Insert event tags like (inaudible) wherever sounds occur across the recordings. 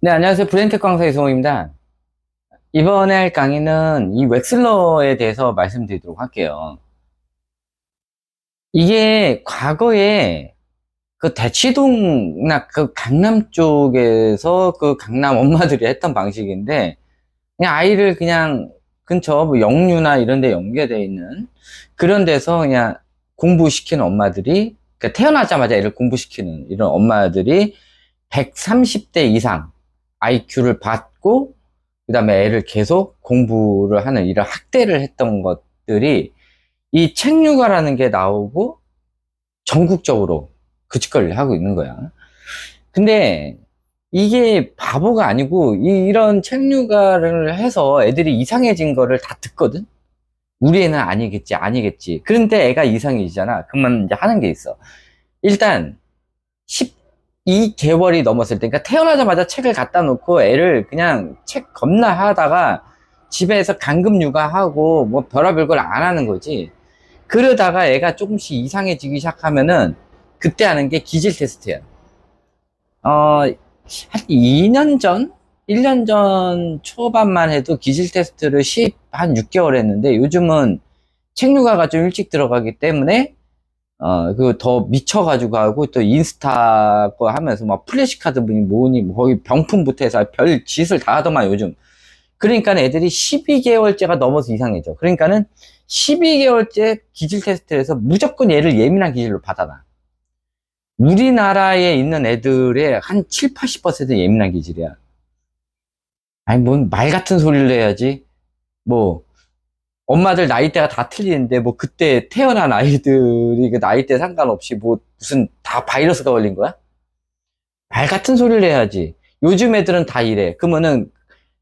네, 안녕하세요. 브랜텍 강사 이성호입니다. 이번에 할 강의는 이 웩슬러에 대해서 말씀드리도록 할게요. 이게 과거에 그 대치동나 그 강남 쪽에서 그 강남 엄마들이 했던 방식인데 그냥 아이를 그냥 근처 뭐 영유나 이런 데 연계되어 있는 그런 데서 그냥 공부시키는 엄마들이 그러니까 태어나자마자 애를 공부시키는 이런 엄마들이 130대 이상 IQ를 받고 그 다음에 애를 계속 공부를 하는 이런 학대를 했던 것들이 이 책육아라는 게 나오고 전국적으로 그 짓거리를 하고 있는 거야. 근데 이게 바보가 아니고 이- 이런 책육아를 해서 애들이 이상해진 거를 다 듣거든. 우리 애는 아니겠지, 아니겠지. 그런데 애가 이상해지잖아. 그러면 이제 하는 게 있어. 일단 12개월이 넘었을 때, 그러니까 태어나자마자 책을 갖다 놓고 애를 그냥 책 겁나 하다가 집에서 강금 육아하고 뭐 별의별 걸 안 하는 거지. 그러다가 애가 조금씩 이상해지기 시작하면은 그때 하는 게 기질 테스트야. 어, 한 2년 전? 1년 전 초반만 해도 기질 테스트를 10, 한 6개월 했는데 요즘은 책 육아가 좀 일찍 들어가기 때문에 어, 그 더 미쳐가지고 하고 또 인스타 거 하면서 막 플래시카드 분이 뭐니 뭐 거기 병품부터 해서 별 짓을 다 하더만 요즘. 그러니까 애들이 12개월째가 넘어서 이상해져. 그러니까는 12개월째 기질 테스트에서 무조건 얘를 예민한 기질로 받아놔. 우리나라에 있는 애들의 한 7, 80% 예민한 기질이야. 아니, 뭔 말 같은 소리를 해야지. 뭐, 엄마들 나이대가 다 틀리는데, 뭐, 그때 태어난 아이들이 그 나이대 상관없이 뭐, 무슨 다 바이러스가 걸린 거야? 말 같은 소리를 해야지. 요즘 애들은 다 이래. 그러면은,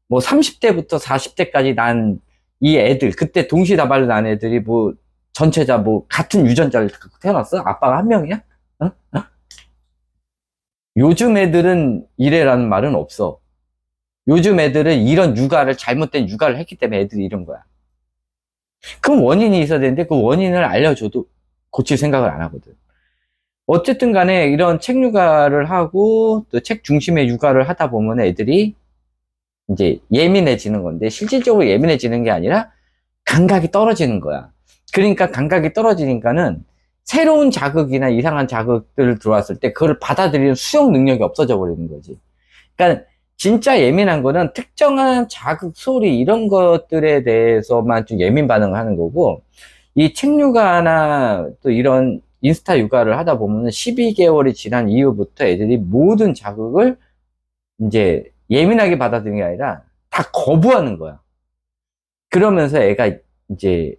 뭐, 30대부터 40대까지 난 이 애들, 그때 동시다발로 난 애들이 뭐, 전체자 뭐, 같은 유전자를 태어났어? 아빠가 한 명이야? 어? 어? 요즘 애들은 이래라는 말은 없어. 요즘 애들은 이런 육아를, 잘못된 육아를 했기 때문에 애들이 이런 거야. 그럼 원인이 있어야 되는데 그 원인을 알려줘도 고칠 생각을 안 하거든. 어쨌든 간에 이런 책 육아를 하고 또 책 중심의 육아를 하다 보면 애들이 이제 예민해지는 건데 실질적으로 예민해지는 게 아니라 감각이 떨어지는 거야. 그러니까 감각이 떨어지니까는 새로운 자극이나 이상한 자극들 들어왔을 때 그걸 받아들이는 수용 능력이 없어져 버리는 거지. 그러니까 진짜 예민한 거는 특정한 자극, 소리 이런 것들에 대해서만 좀 예민 반응을 하는 거고 이 책 육아나 또 이런 인스타 육아를 하다 보면 12개월이 지난 이후부터 애들이 모든 자극을 이제 예민하게 받아들이는 게 아니라 다 거부하는 거야. 그러면서 애가 이제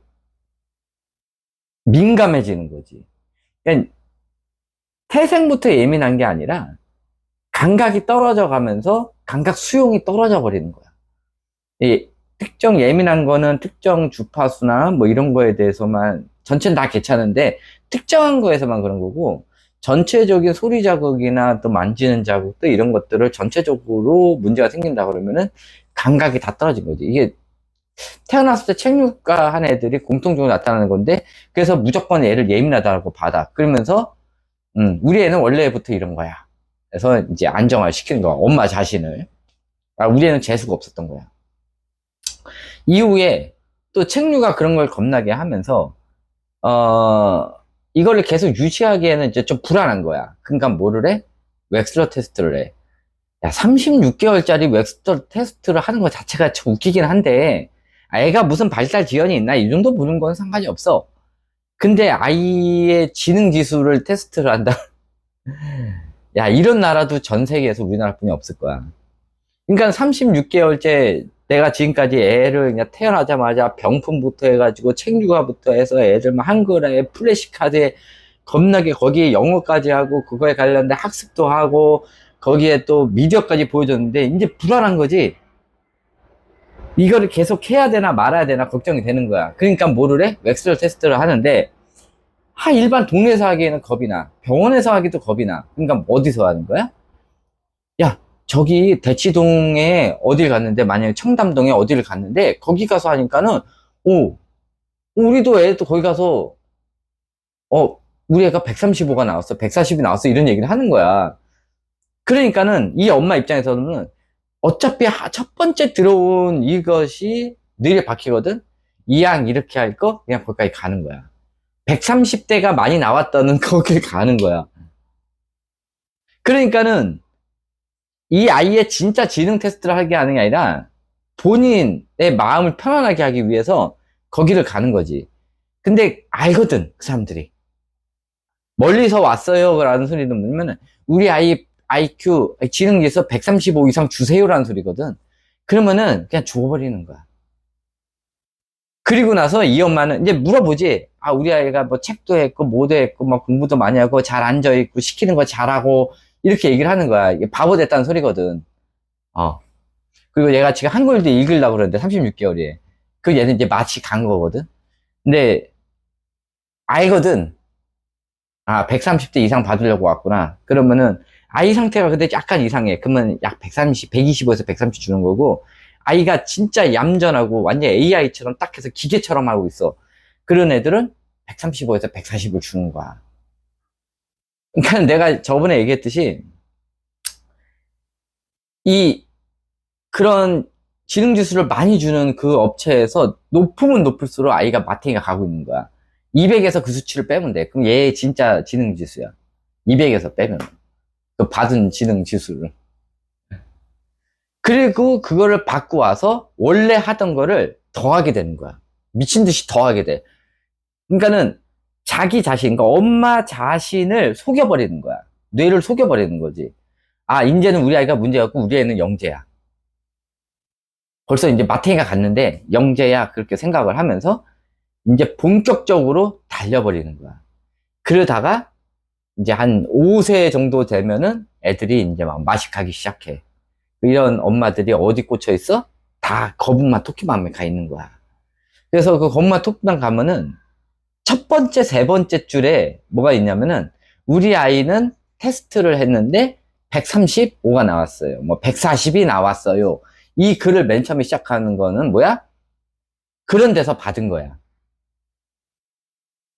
민감해지는 거지. 그러니까 태생부터 예민한 게 아니라 감각이 떨어져 가면서 감각 수용이 떨어져 버리는 거야. 이 특정 예민한 거는 특정 주파수나 뭐 이런 거에 대해서만 전체는 다 괜찮은데 특정한 거에서만 그런 거고 전체적인 소리 자극이나 또 만지는 자극 또 이런 것들을 전체적으로 문제가 생긴다 그러면은 감각이 다 떨어진 거지. 이게 태어났을 때 책육가 한 애들이 공통적으로 나타나는 건데 그래서 무조건 애를 예민하다고 받아. 그러면서 음, 우리 애는 원래부터 이런 거야. 그래서 이제 안정화 시키는 거야. 엄마 자신을. 아, 우리 애는 재수가 없었던 거야. 이후에 또 책류가 그런 걸 겁나게 하면서, 어, 이거를 계속 유지하기에는 이제 좀 불안한 거야. 그러니까 뭐를 해? 웩슬러 테스트를 해. 야, 36개월짜리 웩슬러 테스트를 하는 것 자체가 좀 웃기긴 한데, 아, 애가 무슨 발달 지연이 있나? 이 정도 보는 건 상관이 없어. 근데 아이의 지능 지수를 테스트를 한다. (laughs) 야, 이런 나라도 전 세계에서 우리나라뿐이 없을 거야. 그러니까 36개월째 내가 지금까지 애를 그냥 태어나자마자 병품부터 해가지고 책육아부터 해서 애들 막 한글에 플래시카드에 겁나게 거기에 영어까지 하고 그거에 관련된 학습도 하고 거기에 또 미디어까지 보여줬는데 이제 불안한 거지. 이거를 계속 해야 되나 말아야 되나 걱정이 되는 거야. 그러니까 뭐를 해? 웩슬러 테스트를 하는데 하 일반 동네에서 하기에는 겁이 나. 병원에서 하기도 겁이 나. 그러니까 어디서 하는 거야? 야, 저기 대치동에 어딜 갔는데 만약에 청담동에 어디를 갔는데 거기 가서 하니까는 오 우리도 애도 거기 가서 어 우리 애가 135가 나왔어 140이 나왔어 이런 얘기를 하는 거야 그러니까는 이 엄마 입장에서는 어차피 하- 첫 번째 들어온 이것이 뇌에 박히거든? 이양 이렇게 할 거, 그냥 거기까지 가는 거야. 130대가 많이 나왔다는 (laughs) 거길 가는 거야. 그러니까는 이 아이의 진짜 지능 테스트를 하게 하는 게 아니라 본인의 마음을 편안하게 하기 위해서 거기를 가는 거지. 근데 알거든, 그 사람들이. 멀리서 왔어요. 라는 소리는 뭐냐면, 우리 아이 IQ, 지능지에서 135 이상 주세요라는 소리거든. 그러면은 그냥 줘버리는 거야. 그리고 나서 이 엄마는 이제 물어보지. 아, 우리 아이가 뭐 책도 했고, 뭐도 했고, 막 공부도 많이 하고, 잘 앉아 있고, 시키는 거 잘하고, 이렇게 얘기를 하는 거야. 이게 바보 됐다는 소리거든. 어. 그리고 얘가 지금 한글도 읽으려고 그러는데, 36개월이에. 그 얘는 이제 마치 간 거거든. 근데, 알거든. 아, 130대 이상 받으려고 왔구나. 그러면은, 아이 상태가 근데 약간 이상해. 그러면 약 130, 125에서 130 주는 거고, 아이가 진짜 얌전하고 완전 AI처럼 딱 해서 기계처럼 하고 있어. 그런 애들은 135에서 140을 주는 거야. 그러니까 (laughs) 내가 저번에 얘기했듯이, 이, 그런 지능 지수를 많이 주는 그 업체에서 높으면 높을수록 아이가 마탱이가 가고 있는 거야. 200에서 그 수치를 빼면 돼. 그럼 얘 진짜 지능 지수야. 200에서 빼면. 그 받은 지능 지수를. 그리고 그거를 받고 와서 원래 하던 거를 더 하게 되는 거야. 미친 듯이 더 하게 돼. 그러니까는 자기 자신, 그러니까 엄마 자신을 속여버리는 거야. 뇌를 속여버리는 거지. 아, 이제는 우리 아이가 문제가 없고 우리 애는 영재야. 벌써 이제 마탱이가 갔는데 영재야 그렇게 생각을 하면서 이제 본격적으로 달려버리는 거야. 그러다가 이제 한 5세 정도 되면은 애들이 이제 막 마식하기 시작해. 이런 엄마들이 어디 꽂혀 있어? 다 거북만 토끼맘에 가 있는 거야. 그래서 그 거북만 토끼만 가면은 첫 번째, 세 번째 줄에 뭐가 있냐면은 우리 아이는 테스트를 했는데 135가 나왔어요. 뭐 140이 나왔어요. 이 글을 맨 처음에 시작하는 거는 뭐야? 그런 데서 받은 거야.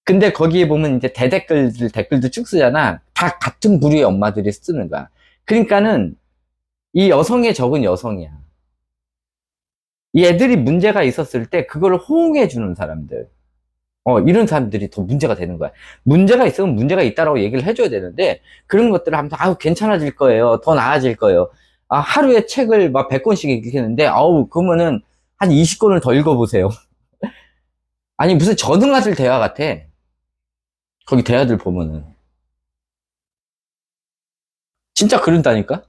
근데 거기에 보면 이제 대댓글들, 댓글도 쭉 쓰잖아. 다 같은 부류의 엄마들이 쓰는 거야. 그러니까는 이 여성에 적은 여성이야. 이 애들이 문제가 있었을 때 그거를 호응해 주는 사람들. 어, 이런 사람들이 더 문제가 되는 거야. 문제가 있으면 문제가 있다라고 얘기를 해줘야 되는데, 그런 것들을 하면서, 아우, 괜찮아질 거예요. 더 나아질 거예요. 아, 하루에 책을 막 100권씩 읽겠는데, 아우, 그러면은 한 20권을 더 읽어보세요. (laughs) 아니, 무슨 전응아들 대화 같아. 거기 대화들 보면은. 진짜 그런다니까?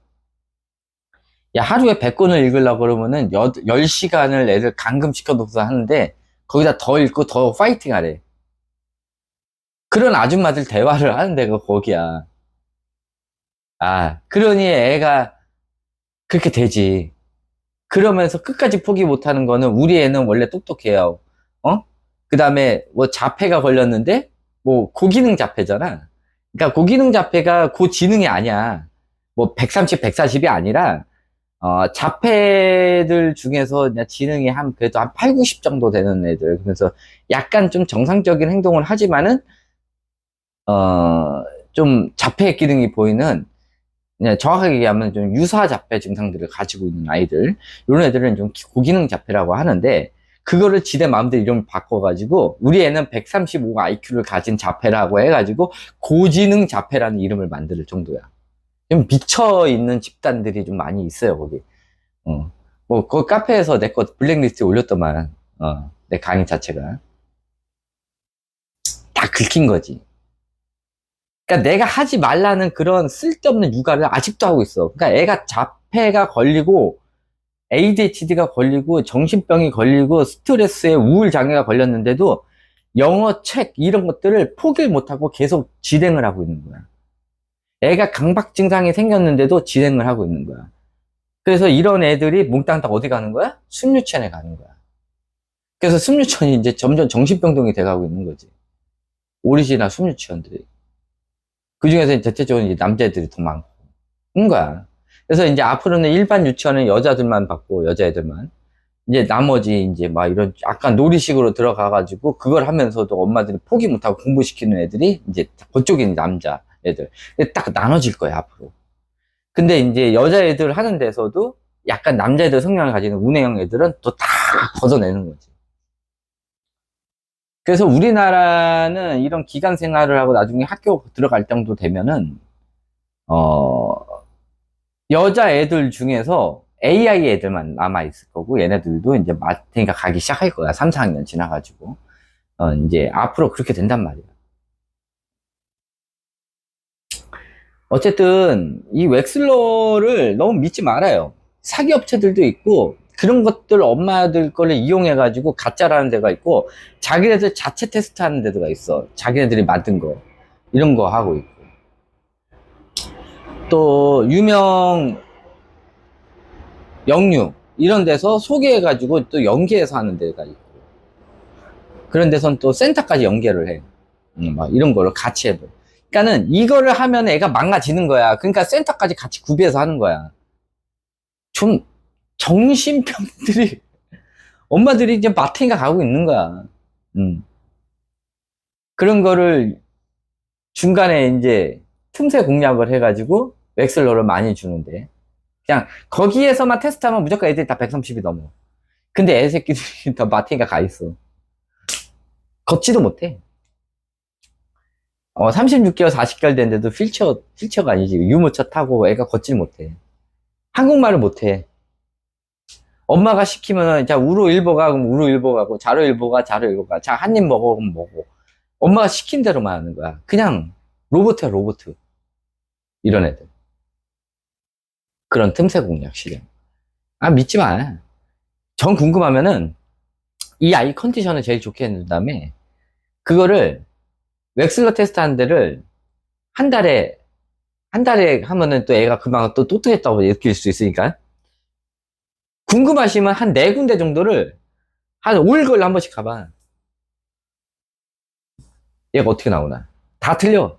야, 하루에 100권을 읽으려고 그러면은 10시간을 애들 감금시켜놓고서 하는데, 거기다 더 읽고 더 파이팅 하래. 그런 아줌마들 대화를 하는 데가 거기야. 아, 그러니 애가 그렇게 되지. 그러면서 끝까지 포기 못하는 거는 우리 애는 원래 똑똑해요. 어? 그 다음에 뭐 자폐가 걸렸는데 뭐 고기능 자폐잖아. 그러니까 고기능 자폐가 고지능이 아니야. 뭐 130, 140이 아니라 어, 자폐들 중에서 지능이 한 그래도 한 8, 90 정도 되는 애들. 그래서 약간 좀 정상적인 행동을 하지만은 어, 좀 자폐 기능이 보이는 그냥 정확하게 얘기하면 좀 유사 자폐 증상들을 가지고 있는 아이들 이런 애들은 좀 고기능 자폐라고 하는데 그거를 지대 마음대로 이름을 바꿔가지고 우리 애는 135 IQ를 가진 자폐라고 해가지고 고지능 자폐라는 이름을 만들 정도야. 좀 미쳐 있는 집단들이 좀 많이 있어요 거기. 어. 뭐그 카페에서 내 거 블랙리스트에 올렸더만 어, 내 강의 자체가 다 긁힌 거지. 그러니까 내가 하지 말라는 그런 쓸데없는 육아를 아직도 하고 있어. 그러니까 애가 자폐가 걸리고 ADHD가 걸리고 정신병이 걸리고 스트레스에 우울 장애가 걸렸는데도 영어 책 이런 것들을 포기를 못하고 계속 진행을 하고 있는 거야. 애가 강박 증상이 생겼는데도 진행을 하고 있는 거야. 그래서 이런 애들이 몽땅 다 어디 가는 거야? 숨유치원에 가는 거야. 그래서 숨유치원이 이제 점점 정신병동이 돼가고 있는 거지. 오리지널 숨유치원들이. 그 중에서 대체적으로 이제 남자애들이 더 많고. 그런 거야. 그래서 이제 앞으로는 일반 유치원은 여자들만 받고, 여자애들만. 이제 나머지 이제 막 이런 약간 놀이식으로 들어가가지고 그걸 하면서도 엄마들이 포기 못하고 공부시키는 애들이 이제 있는 남자 애들. 딱 나눠질 거야, 앞으로. 근데 이제 여자애들 하는 데서도 약간 남자애들 성향을 가지는 운해형 애들은 또 다 걷어내는 거지. 그래서 우리나라는 이런 기간 생활을 하고 나중에 학교 들어갈 정도 되면은, 어, 여자애들 중에서 AI 애들만 남아있을 거고, 얘네들도 이제 마트니까 가기 시작할 거야. 3, 4학년 지나가지고. 어, 이제 앞으로 그렇게 된단 말이야. 어쨌든 이 웩슬러를 너무 믿지 말아요. 사기 업체들도 있고 그런 것들 엄마들 거를 이용해 가지고 가짜라는 데가 있고 자기네들 자체 테스트 하는 데가 있어. 자기네들이 만든 거 이런 거 하고 있고 또 유명 영유 이런 데서 소개해 가지고 또 연계해서 하는 데가 있고 그런 데선 또 센터까지 연계를 해. 음, 막 이런 거를 같이 해도. 그러니까는 이거를 하면 애가 망가지는 거야. 그러니까 센터까지 같이 구비해서 하는 거야. 좀 정신병들이 (laughs) 엄마들이 이제 마탱이가 가고 있는 거야. 음. 그런 거를 중간에 이제 틈새 공략을 해가지고 웩슬러를 많이 주는데 그냥 거기에서만 테스트하면 무조건 애들이 다 130이 넘어. 근데 애 새끼들이 다 (laughs) 마탱이가 가 있어. 걷지도 못해. 어, 36개월, 40개월 됐는데도 휠체어, 휠체어가 아니지. 유모차 타고 애가 걷질 못해. 한국말을 못해. 엄마가 시키면은, 자, 우로일보가, 그럼 우로일보가고, 자로일보가, 자로일보가. 자, 한 입 먹어, 그럼 먹어. 엄마가 시킨 대로만 하는 거야. 그냥, 로봇이야, 로봇. 이런 애들. 그런 틈새 공략 실험. 아, 믿지 마. 전 궁금하면은, 이 아이 컨디션을 제일 좋게 해준 다음에, 그거를 웩슬러 테스트 하는 데를 한 달에 한 달에 하면은 또 애가 금방 또 똑똑했다고 느낄 수 있으니까 궁금하시면 한 네 군데 정도를 한 5일 걸로 한 번씩 가봐 얘가 어떻게 나오나 다 틀려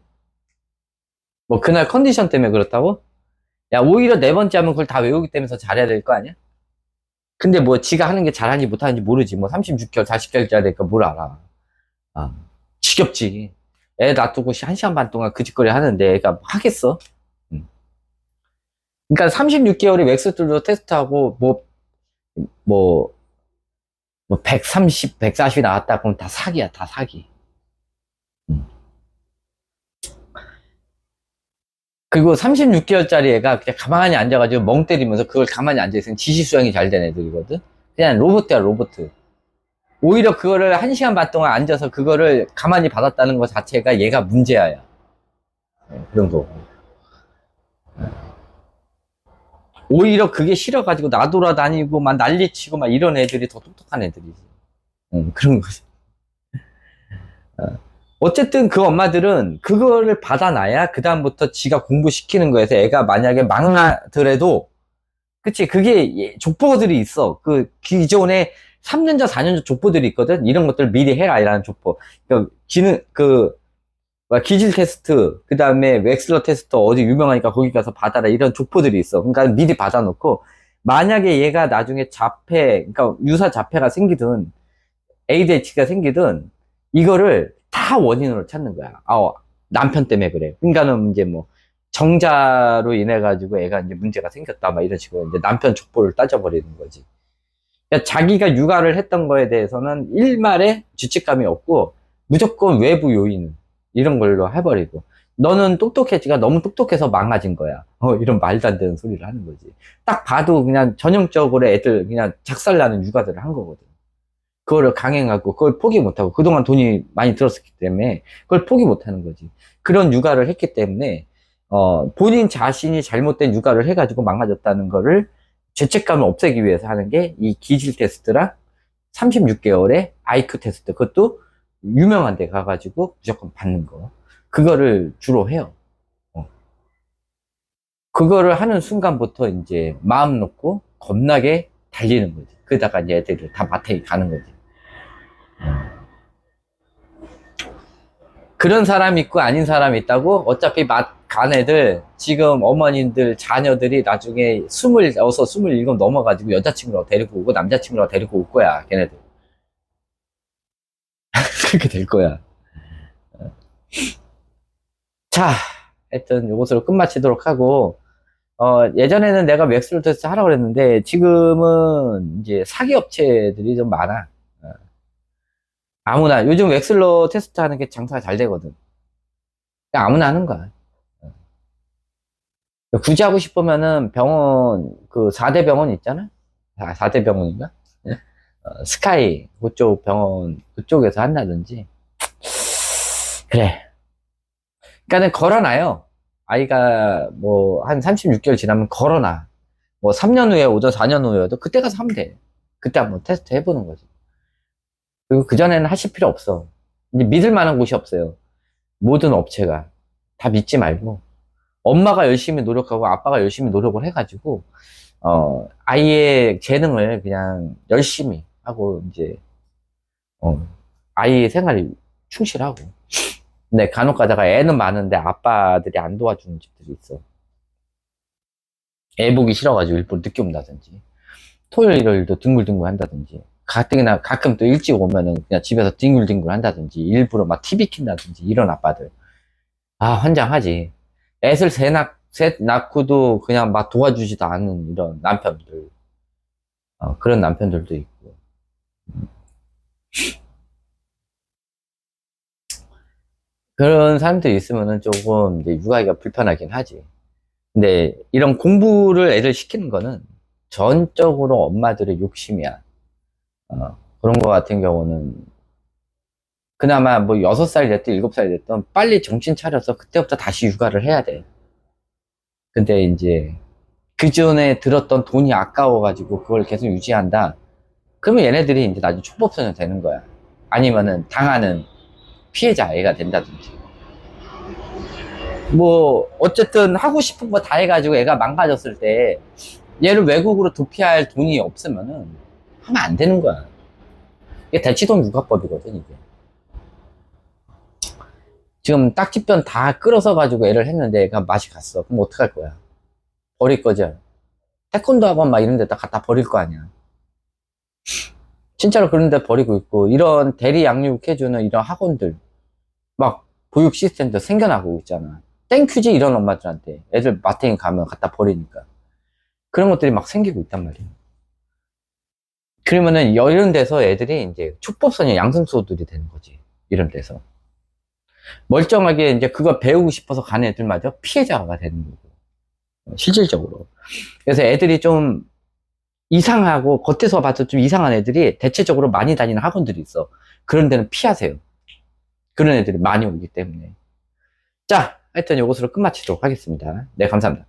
뭐 그날 컨디션 때문에 그렇다고? 야 오히려 네 번째 하면 그걸 다 외우기 때문에 더 잘해야 될 거 아니야? 근데 뭐 지가 하는 게 잘하는지 못하는지 모르지 뭐 36개월 40개월짜리 되니까 뭘 알아 아, 지겹지. 애 놔두고 한 시간 반 동안 그 짓거리 하는데 애가 하겠어? 음. 그러니까 36개월이 웩스툴도 테스트하고 뭐, 뭐, 뭐 130, 140이 나왔다 그러면 다 사기야, 다 사기. 음. 그리고 36개월짜리 애가 그냥 가만히 앉아가지고 멍 때리면서 그걸 가만히 앉아있으면 지시 수행이 잘 된 애들이거든? 그냥 로봇이야, 로봇. 오히려 그거를 한 시간 반 동안 앉아서 그거를 가만히 받았다는 것 자체가 얘가 문제야. 어, 그런 거. 오히려 그게 싫어가지고 나돌아다니고 막 난리치고 막 이런 애들이 더 똑똑한 애들이지. 응, 그런 거지. 어. 어쨌든 그 엄마들은 그거를 받아놔야 그다음부터 지가 공부시키는 거에서 애가 만약에 망하더라도 그치 그게 예, 족보들이 있어 그 기존에 3년차, 4년차 족보들이 있거든. 이런 것들 미리 해라, 이라는 족보. 그, 기능, 그, 뭐, 기질 테스트, 그 다음에 웩슬러 테스트 어디 유명하니까 거기 가서 받아라, 이런 족보들이 있어. 그러니까 미리 받아놓고, 만약에 얘가 나중에 자폐, 그러니까 유사 자폐가 생기든, ADHD가 생기든, 이거를 다 원인으로 찾는 거야. 아, 남편 때문에 그래. 그러니까는 이제 뭐, 정자로 인해 가지고 애가 이제 문제가 생겼다, 막 이런 식으로 이제 남편 족보를 따져버리는 거지. 그러니까 자기가 육아를 했던 거에 대해서는 일말의 죄책감이 없고 무조건 외부 요인 이런 걸로 해버리고 너는 똑똑했지가 너무 똑똑해서 망가진 거야. 어, 이런 말도 안 되는 소리를 하는 거지. 딱 봐도 그냥 전형적으로 애들 그냥 작살나는 육아들을 한 거거든. 그거를 강행하고 그걸 포기 못하고 그동안 돈이 많이 들었기 때문에 그걸 포기 못하는 거지. 그런 육아를 했기 때문에 어, 본인 자신이 잘못된 육아를 해가지고 망가졌다는 거를 죄책감을 없애기 위해서 하는 게 이 기질 테스트랑 36개월의 아이큐 테스트. 그것도 유명한 데 가가지고 무조건 받는 거. 그거를 주로 해요. 어. 그거를 하는 순간부터 이제 마음 놓고 겁나게 달리는 거지. 그러다가 이제 애들이 다 마태에 가는 거지. 어. 그런 사람이 있고 아닌 사람이 있다고 어차피 맛 간 애들 지금 어머님들 자녀들이 나중에 스물 여섯 스물 일곱 넘어가지고 여자친구랑 데리고 오고 남자친구랑 데리고 올 거야 걔네들 (laughs) 그렇게 될 거야 자 하여튼 요것으로 끝마치도록 하고 어, 예전에는 내가 웩슬로 테스트 하라고 그랬는데, 지금은 이제 사기 업체들이 좀 많아. 어. 아무나, 요즘 웩슬로 테스트 하는 게 장사가 잘 되거든. 그냥 아무나 하는 거야. 어. 굳이 하고 싶으면은 병원, 그 4대 병원 있잖아? 4, 대 병원인가? 예? 어, 스카이, 그쪽 병원, 그쪽에서 한다든지. 그래. 그러니까는 걸어놔요. 아이가 뭐 한 36개월 지나면 걸어놔. 뭐 3년 후에 오든 4년 후에도 그때 가서 하면 돼. 그때 한번 테스트 해보는 거지. 그리고 그전에는 하실 필요 없어. 이제 믿을 만한 곳이 없어요. 모든 업체가. 다 믿지 말고. 엄마가 열심히 노력하고 아빠가 열심히 노력을 해가지고, 어, 아이의 재능을 그냥 열심히 하고, 이제, 어, 아이의 생활에 충실하고. 근데 간혹 가다가 애는 많은데 아빠들이 안 도와주는 집들이 있어. 애 보기 싫어가지고 일부러 늦게 온다든지. 토요일, 일요일도 뒹굴뒹굴 한다든지. 가뜩이나 가끔 또 일찍 오면은 그냥 집에서 뒹굴뒹굴 한다든지. 일부러 막 TV 킨다든지. 이런 아빠들. 아, 환장하지. 애들 셋 낳, 셋 낳고도 그냥 막 도와주지도 않는 이런 남편들. 어, 그런 남편들도 있고. 그런 사람들이 있으면은 조금 이제 육아하기가 불편하긴 하지. 근데 이런 공부를 애들 시키는 거는 전적으로 엄마들의 욕심이야. 어, 그런 거 같은 경우는 그나마 뭐 6살 됐든 7살 됐든 빨리 정신 차려서 그때부터 다시 육아를 해야 돼. 근데 이제 그 전에 들었던 돈이 아까워가지고 그걸 계속 유지한다. 그러면 얘네들이 이제 나중에 초법소년 되는 거야. 아니면은 당하는 피해자 애가 된다든지. 뭐, 어쨌든 하고 싶은 거 다 해가지고 애가 망가졌을 때, 얘를 외국으로 도피할 돈이 없으면은 하면 안 되는 거야. 이게 대치동 육아법이거든, 이게. 지금 딱지변 다 끌어서 가지고 애를 했는데 애가 맛이 갔어. 그럼 어떡할 거야? 버릴 거죠? 태권도 학원 막 이런 데다 갖다 버릴 거 아니야. 진짜로 그런 데 버리고 있고, 이런 대리 양육해주는 이런 학원들, 막 보육 시스템도 생겨나고 있잖아. 땡큐지 이런 엄마들한테. 애들 마탱이 가면 갖다 버리니까. 그런 것들이 막 생기고 있단 말이야. 그러면은 이런 데서 애들이 이제 축법선이 양성소들이 되는 거지. 이런 데서. 멀쩡하게 이제 그거 배우고 싶어서 가는 애들마저 피해자가 되는 거고. 실질적으로. 그래서 애들이 좀 이상하고 겉에서 봐도 좀 이상한 애들이 대체적으로 많이 다니는 학원들이 있어. 그런 데는 피하세요. 그런 애들이 많이 오기 때문에. 자, 하여튼 이것으로 끝마치도록 하겠습니다. 네, 감사합니다.